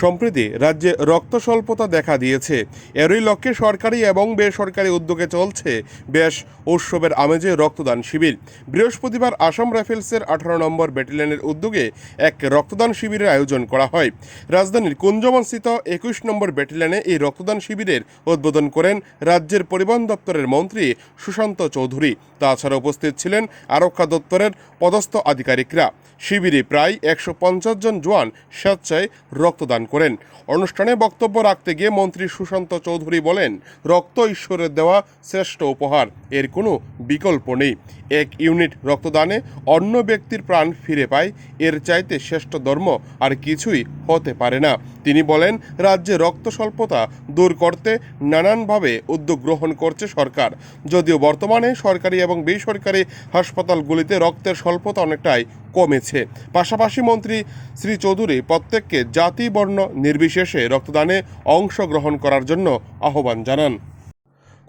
সম্প্রতি রাজ্যে রক্ত স্বল্পতা দেখা দিয়েছে। এরই লক্ষ্যে সরকারি এবং বেসরকারি উদ্যোগে চলছে বেশ উৎসবের আমেজে রক্তদান শিবির। বৃহস্পতিবার আসাম রাইফেলসের আঠারো নম্বর ব্যাটালিয়নের উদ্যোগে এক রক্তদান শিবিরের আয়োজন করা হয়। রাজধানীর কুঞ্জবনস্থিত একুশ নম্বর ব্যাটালিয়নে এই রক্তদান শিবিরের উদ্বোধন করেন রাজ্যের পরিবহন দপ্তরের মন্ত্রী সুশান্ত চৌধুরী। তাছাড়া উপস্থিত ছিলেন আরক্ষা দপ্তরের পদস্থ আধিকারিকরা। শিবিরে প্রায় একশো পঞ্চাশ জন জওয়ান স্বেচ্ছায় রক্তদান করেন। অনুষ্ঠানে বক্তব্য রাখতে গিয়ে মন্ত্রী সুশান্ত চৌধুরী বলেন, রক্ত ঈশ্বরের দেওয়া শ্রেষ্ঠ উপহার, এর কোনো বিকল্প নেই। এক ইউনিট রক্তদানে অন্য ব্যক্তির প্রাণ ফিরে পায়, এর চাইতে শ্রেষ্ঠ ধর্ম আর কিছুই হতে পারে না। তিনি বলেন, রাজ্যে রক্ত স্বল্পতা দূর করতে নানানভাবে উদ্যোগ গ্রহণ করছে সরকার। যদিও বর্তমানে সরকারি এবং বেসরকারি হাসপাতালগুলিতে রক্তের স্বল্পতা অনেকটাই কমেছে পাশাপাশি মন্ত্রী শ্রী চৌধুরী প্রত্যেককে জাতি বর্ণ নির্বিশেষে রক্তদানে অংশগ্রহণ করার জন্য আহ্বান জানান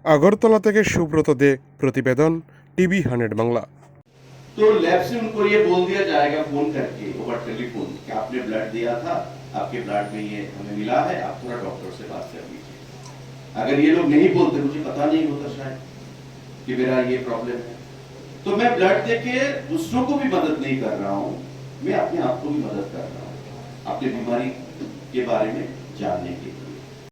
আগরতলা থেকে সুব্রত দে প্রতিবেদন টিভি হান্ড্রেড বাংলা तो लैब से उनको ये बोल दिया जाएगा फोन करके ओवर टेलीफोन कि आपने ब्लड दिया था आपके ब्लड में ये हमें मिला है आप थोड़ा डॉक्टर से बात कर लीजिए अगर ये लोग नहीं बोलते मुझे पता नहीं होता शायद कि मेरा ये प्रॉब्लम है तो मैं ब्लड देके दूसरों को भी मदद नहीं कर रहा हूँ, मैं अपने आप को भी मदद कर रहा हूँ। अपनी बीमारी के बारे में जानने के लिए।